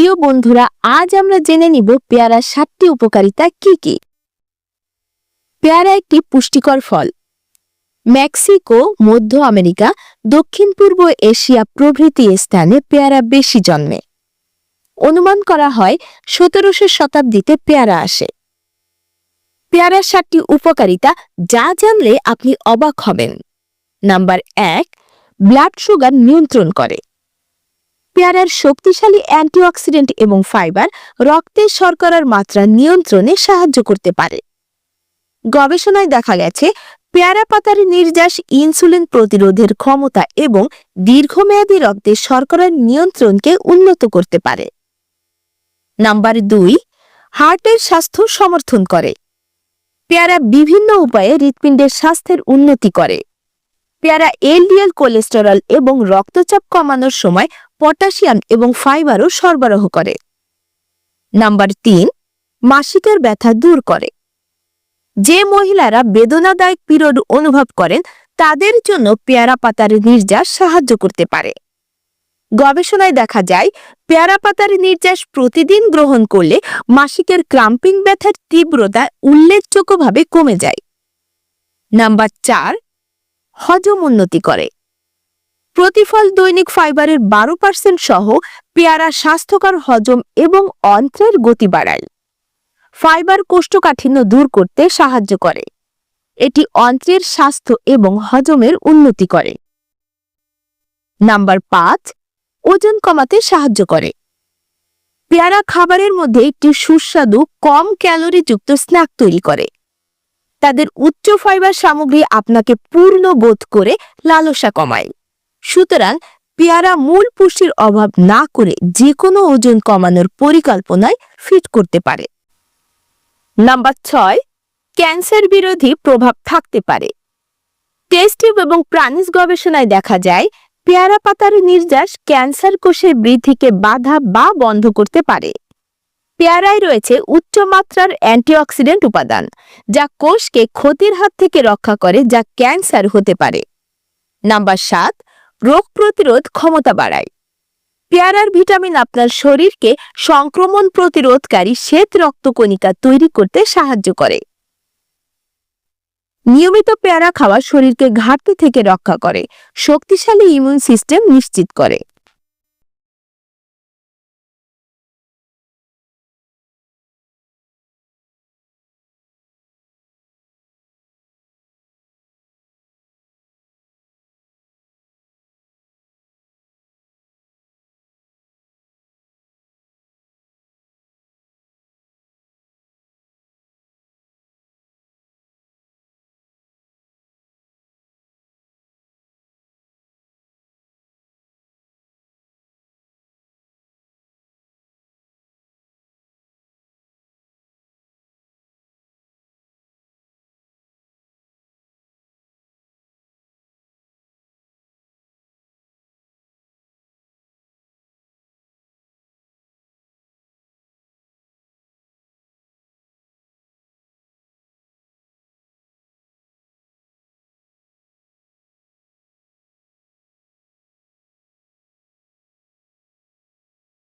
প্রিয় বন্ধুরা, আজ আমরা জেনে নিব পেয়ারার সাতটি উপকারিতা কি কি। পেয়ারা একটি পুষ্টিকর ফল। মেক্সিকো, মধ্য আমেরিকা, দক্ষিণ পূর্ব এশিয়া প্রভৃতি স্থানে পেয়ারা বেশি জন্মে। অনুমান করা হয়, সতেরোশো শতাব্দীতে পেয়ারা আসে। পেয়ারার সাতটি উপকারিতা যা জানলে আপনি অবাক হবেন। নাম্বার এক, ব্লাড সুগার নিয়ন্ত্রণ করে। পেয়ারার শক্তিশালী অ্যান্টিঅক্সিডেন্ট এবং ফাইবার রক্তে শর্করার মাত্রা নিয়ন্ত্রণে সাহায্য করতে পারে। গবেষণায় দেখা গেছে, পেয়ারা পাতার নির্যাস ইনসুলিন প্রতিরোধের ক্ষমতা এবং দীর্ঘমেয়াদী রক্তে শর্করার নিয়ন্ত্রণকে উন্নত করতে পারে। নাম্বার দুই, হার্টের স্বাস্থ্য সমর্থন করে। পেয়ারা বিভিন্ন উপায়ে হৃৎপিণ্ডের স্বাস্থ্যের উন্নতি করে। পেয়ারা এলডিএল কোলেস্টেরল এবং রক্তচাপ কমানোর সময় পটাশিয়াম এবং ফাইবারও সরবরাহ করে। নাম্বার তিন, মাসিকের ব্যথা দূর করে। যে মহিলারা বেদনাদায়ক পিরিয়ড অনুভব করেন, তাদের জন্য পেয়ারা পাতার নির্যাস সাহায্য করতে পারে। গবেষণায় দেখা যায়, পেয়ারা পাতার নির্যাস প্রতিদিন গ্রহণ করলে মাসিকের ক্রাম্পিং ব্যথার তীব্রতা উল্লেখযোগ্যভাবে কমে যায়। নাম্বার চার হজম উন্নতি করে। প্রতিফল দৈনিক ফাইবারের বারো পার্সেন্ট সহ পেয়ারা স্বাস্থ্যকর হজম এবং অন্ত্রের গতি বাড়ায়। ফাইবার কোষ্ঠকাঠিন্য দূর করতে সাহায্য করে। এটি অন্ত্রের স্বাস্থ্য এবং হজমের উন্নতি করে। নাম্বার পাঁচ, ওজন কমাতে সাহায্য করে। পেয়ারা খাবারের মধ্যে একটি সুস্বাদু, কম ক্যালোরিযুক্ত স্ন্যাক তৈরি করে। তাদের উচ্চ ফাইবার সামগ্রী আপনাকে পূর্ণ বোধ করে লালসা কমায়। সুতরাং পেয়ারা মূল পুষ্টির অভাব না করে যে কোনো ওজন কমানোর পরিকল্পনায় ফিট করতে পারে। নাম্বার ছয়, ক্যান্সার বিরোধী প্রভাব থাকতে পারে। টেস্টিভ এবং প্রাণিজ গবেষণায় দেখা যায়, পেয়ারা পাতার নির্যাস ক্যান্সার কোষের বৃদ্ধিকে বাধা বা বন্ধ করতে পারে। পেয়ারায় রয়েছে উচ্চমাত্রার অ্যান্টিঅক্সিডেন্ট উপাদান, যা কোষকে ক্ষতির হাত থেকে রক্ষা করে, যা ক্যান্সার হতে পারে। নাম্বার সাত, রোগ প্রতিরোধ ক্ষমতা বাড়ায়। পেয়ারার ভিটামিন আপনার শরীরকে সংক্রমণ প্রতিরোধকারী শ্বেত রক্তকণিকা তৈরি করতে সাহায্য করে। নিয়মিত পেয়ারা খাওয়া শরীরকে ঘাটতি থেকে রক্ষা করে, শক্তিশালী ইমিউন সিস্টেম নিশ্চিত করে।